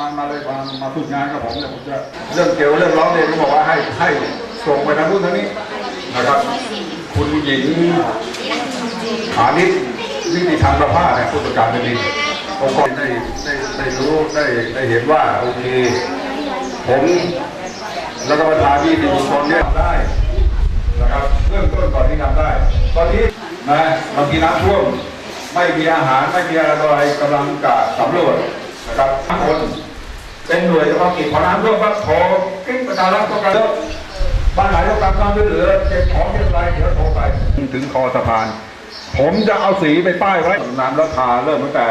มามาเลยมามาพูดงานกับผมเนี่ยผมจะเรื่องเกี่ยวเรื่องร้องเรียนก็บอกว่าให้ให้ส่งไปทางนู้นทางนี้นะครับ คุณหญิงฐานิชนิติธรรมประภาเนี่ยผู้ตรวจการแผ่นดินองค์กรได้ได้ได้รู้ได้ได้เห็นว่าโอเคผมแล้วก็ประธานที่ดิชนเนี่ยทำได้นะครับเริ่มต้นก่อนที่ทำได้ ตอนนี้นะบางทีน้ำท่วมไม่มีอาหารไม่มีอะไรต่ออะไรกำลังกะสำรวจนะครับทุกคน เป็นหน่วยเฉพาะกิจพอน้ำท่วมก็โทรกิ้งประชารัฐต้องการบ้านไหนต้องการความช่วยเหลือเก็บของเก็บอะไรเดี๋ยวโทรไปถึงคอสะพาน ผมจะเอาสีไปป้ายไว้น้ำแล้วทาเริ่มตั้งแต่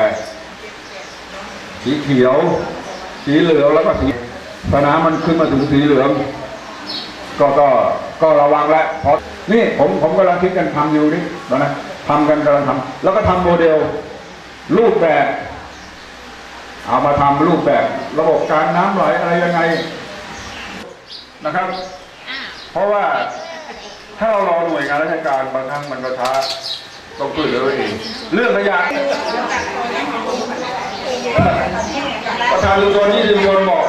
สีเขียว สีเหลืองแล้วก็สีสนามมันขึ้นมาถึงสีเหลืองก็ก็ก็ระวังแล้วเพราะนี่ผมผมกำลังคิดกันทำอยู่นี่นะทำกันกำลังทำแล้วก็ทำโมเดลรูปแบบ เอามาทำรูปแบบระบบการน้ำไหลอะไรยังไงนะครับ เพราะว่าถ้าเรารอหน่วยงานราชการบางครั้งมันก็ช้าต้องช่วยเลือเองเรื่องขยะประธานลุงโดนยี่สิบโยนบอก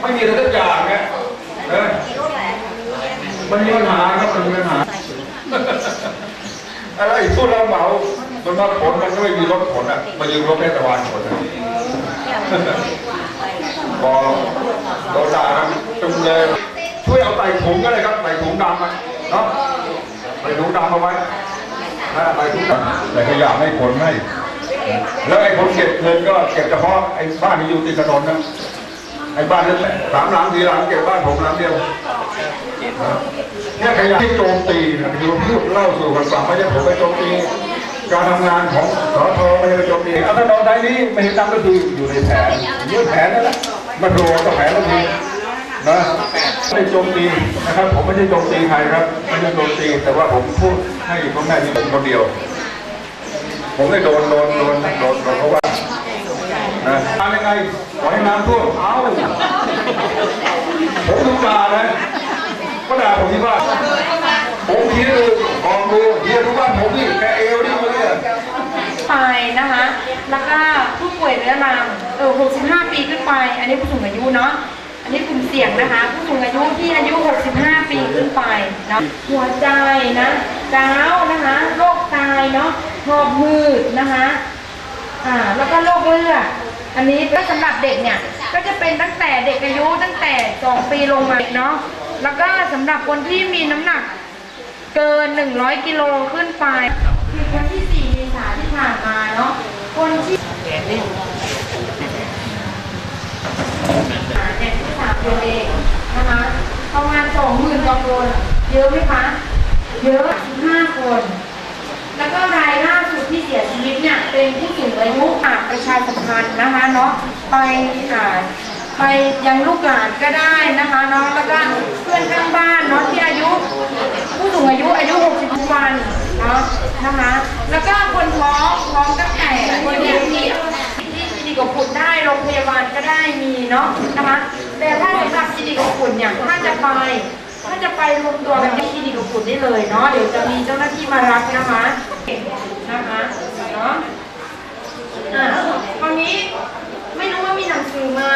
ไม่มีอะไรสักอย่างไงเออมันมีปัญหาครับมันมีปัญหาอะไรพูดเราเหมามันมาขนมันก็ไม่มีรถขนอะมายืมรถเทศบาลขนอะ พอโดนด่านจุงเลยช่วยเอาใส่ถุงก็ได้ครับใส่ถุงดำอะเนาะใส่ถุงดำเอาไว้นะใส่ถุงดำแต่ขยะไม่ขนให้ แล้วไอ้คนเก็บเงินก็เก็บเฉพาะไอ้บ้านที่อยู่ติดถนนนะไอ้บ้านเล็กๆสามหลังสี่หลังเก็บบ้านผมหลังเดียวเนี่ยขยะที่โจมตีนะคือพูดเล่าสู่กันฟังไม่ใช่ผมไปโจมตี การทำงานของสทไม่ใช่ไปโจมตีเอาถนนไทยนี้ไม่เห็นตามก็คืออยู่ในแผนอยู่ในแผนนั่นแหละมาโดนก็แผนแล้วทีนะไม่ได้โจมตีนะครับ ผมไม่ได้โจมตีใครครับไม่ได้โจมตีแต่ว่าผมพูดให้พ่อแม่ที่ผมคนเดียว ผมได้โดนโดนโดนโดนเพราะว่านะทำยังไงปล่อยให้น้ำท่วมเอ้าผมดูด่านะก็ด่าผมที่บ้านผมเฮียดูมองดูเฮียดูบ้านผมนี่แค่เอวนี่มาเนี่ย ไปนะคะ แล้วก็ เรื้อรังเออ65 ปีขึ้นไป อันนี้ผู้สูงอายุเนาะ อันนี้กลุ่มเสี่ยงนะคะ ผู้สูงอายุที่อายุ 65 ปีขึ้นไปเนาะ หัวใจนะก้าวนะคะ โรคไตเนาะ หอบหืดนะคะ อ่า แล้วก็โรคเลือด อันนี้ก็สำหรับเด็กเนี่ย ก็จะเป็นตั้งแต่เด็กอายุตั้งแต่ 2 ปีลงมาเนาะ แล้วก็สำหรับคนที่มีน้ำหนักเกิน 100 กิโลขึ้นไปคือวันที่4เมษายนที่ผ่านมาเนาะ คนที่เด็กที่สามเดือนเองนะคะ ประมาณ 20,000กว่าคน เยอะไหมคะ เยอะ5คน แล้วก็รายล่าสุดที่เสียชีวิตเนี่ยเป็นผู้สูงอายุอ่านประชาสัมพันธ์นะคะเนาะไปอ่าไปยังลูกหลานก็ได้นะคะเนาะแล้วก็เพื่อนข้างบ้านเนาะที่อายุ ผู้สูงอายุอายุ 60 วันเนาะนะคะ แล้วก็คนท้องท้องตั้งแต่คนที่มีที่คลินิกอบอุ่นได้โรงพยาบาลก็ได้มีเนาะนะคะแต่ถ้าสำหรับคลินิกอบอุ่นเนี่ยถ้าจะไป จะไปรวมตัวกันที่คลินิกอบอุ่นได้เลยเนาะ เดี๋ยวจะมีเจ้าหน้าที่มารับนะคะนะคะเนาะอ่าตอนนี้ไม่รู้ว่ามีหนังสือมา